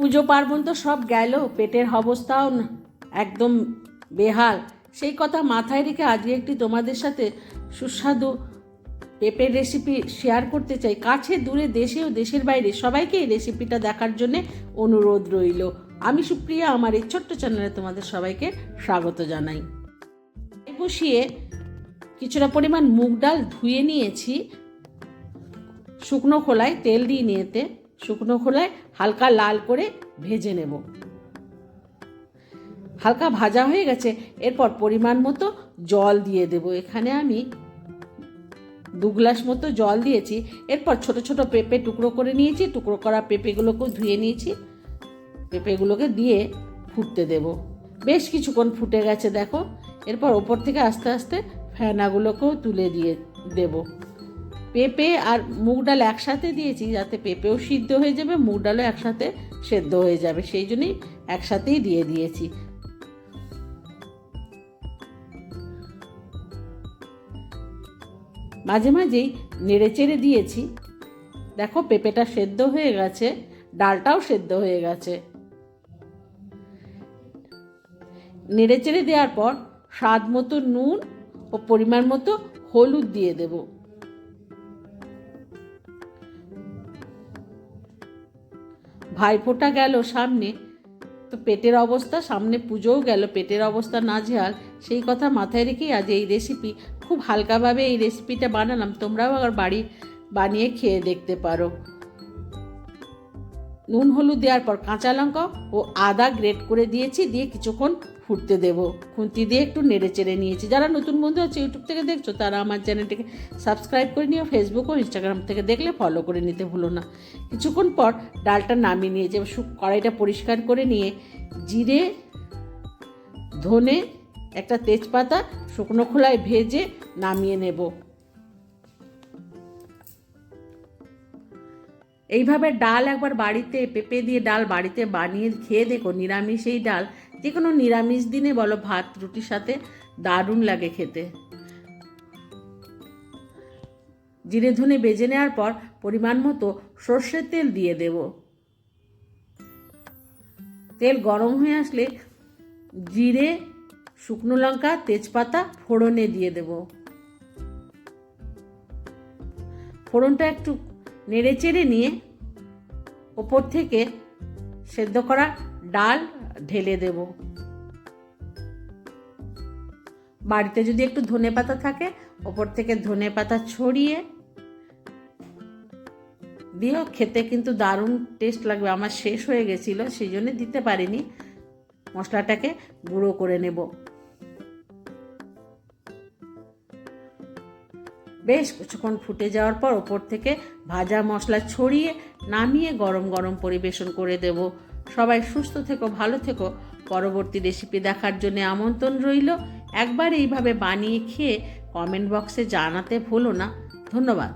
পুজো পার্বণ তো সব গেল, পেটের অবস্থাও একদম বেহাল। সেই কথা মাথায় রেখে আজকে একটি তোমাদের সাথে সুস্বাদু পেঁপের রেসিপি শেয়ার করতে চাই। কাছে, দূরে দেশে ও দেশের বাইরে সবাইকে এই রেসিপিটা দেখার জন্য অনুরোধ রইল। আমি সুপ্রিয়া, আমার এই ছোট্ট চ্যানেলে তোমাদের সবাইকে স্বাগত জানাই। বসিয়ে কিছুটা পরিমাণ মুগ ডাল ধুয়ে নিয়েছি। শুকনো খোলায় তেল দিয়ে নিয়েতে শুকনো খোলায় হালকা লাল করে ভেজে নেব। হালকা ভাজা হয়ে গেছে, এরপর পরিমাণ মতো জল দিয়ে দেব। এখানে আমি দু গ্লাস মতো জল দিয়েছি। এরপর ছোট ছোট পেঁপে টুকরো করে নিয়েছি। টুকরো করা পেঁপেগুলোকেও ধুয়ে নিয়েছি। পেঁপেগুলোকে দিয়ে ফুটতে দেব। বেশ কিছুক্ষণ ফুটে গেছে, দেখো। এরপর ওপর থেকে আস্তে আস্তে ফেনাগুলোকেও তুলে দিয়ে দেব। পেঁপে আর মুগ ডাল একসাথে দিয়েছি, যাতে পেঁপেও সিদ্ধ হয়ে যাবে, মুগ ডালও একসাথে সেদ্ধ হয়ে যাবে, সেই জন্যই একসাথেই দিয়ে দিয়েছি। মাঝে মাঝেই নেড়ে চেড়ে দিয়েছি। দেখো পেঁপেটা সেদ্ধ হয়ে গেছে, ডালটাও সেদ্ধ হয়ে গেছে। নেড়ে চেড়ে দেওয়ার পর স্বাদ মতো নুন ও পরিমাণ মতো হলুদ দিয়ে দেব। ভাইফোঁটা গেল সামনে। তো পেটের অবস্থা, সামনে পুজোও গেল, পেটের অবস্থা না নাজেহাল সেই কথা মাথায় রেখেই আজ এই রেসিপি খুব হালকাভাবে এই রেসিপিটা বানালাম। তোমরাও আবার বাড়ি বানিয়ে খেয়ে দেখতে পারো। নুন হলুদ দেওয়ার পর কাঁচা লঙ্কা ও আদা গ্রেট করে দিয়েছি, দিয়ে কিছুক্ষণ ফুটতে দেব। খুন্তি দিয়ে একটু নেড়ে চেড়ে নিয়েছি। যারা নতুন বন্ধু আছে ইউটিউব থেকে দেখছ, তারা আমার চ্যানেলটিকে সাবস্ক্রাইব করে নিও ফেসবুক ও ইনস্টাগ্রাম থেকে দেখলে ফলো করে নিতে ভুলো না। কিছুক্ষণ পর ডালটা নামিয়ে নিয়েছি কড়াইটা পরিষ্কার করে নিয়ে জিরে, ধনে, একটা তেজপাতা, শুকনো খোলায় ভেজে নামিয়ে নেব। এইভাবে ডাল একবার বাড়িতে পেঁপে দিয়ে ডাল বাড়িতে বানিয়ে খেয়ে দেখো, নিরামিষ এই ডাল। যে কোনো নিরামিষ দিনে বলো, ভাত, রুটির সাথে দারুণ লাগে খেতে। জিরে ধনে বেজে নেওয়ার পর পরিমাণ মতো সর্ষের তেল দিয়ে দেব। তেল গরম হয়ে আসলে জিরে, শুকনো লঙ্কা, তেজপাতা ফোড়নে দিয়ে দেব। ফোড়নটা একটু নেড়ে চেড়ে নিয়ে ওপর থেকে সেদ্ধ করা ডাল ঢেলে দেব। বাড়িতে যদি একটু ধনে পাতা থাকে, ওপর থেকে ধনে পাতা ছড়িয়ে দিও খেতে কিন্তু দারুণ টেস্ট লাগবে। আমার শেষ হয়ে গেছিল, সেই জন্য দিতে পারিনি। মশলাটাকে গুঁড়ো করে নেব। বেশ কিছুক্ষণ ফুটে যাওয়ার পর ওপর থেকে ভাজা মশলা ছড়িয়ে নামিয়ে গরম গরম পরিবেশন করে দেব। সবাই সুস্থ থেকো, ভালো থেকো। পরবর্তী রেসিপি দেখার জন্য আমন্ত্রণ রইল। একবার এইভাবে বানিয়ে খেয়ে কমেন্ট বক্সে জানাতে ভুলো না। ধন্যবাদ।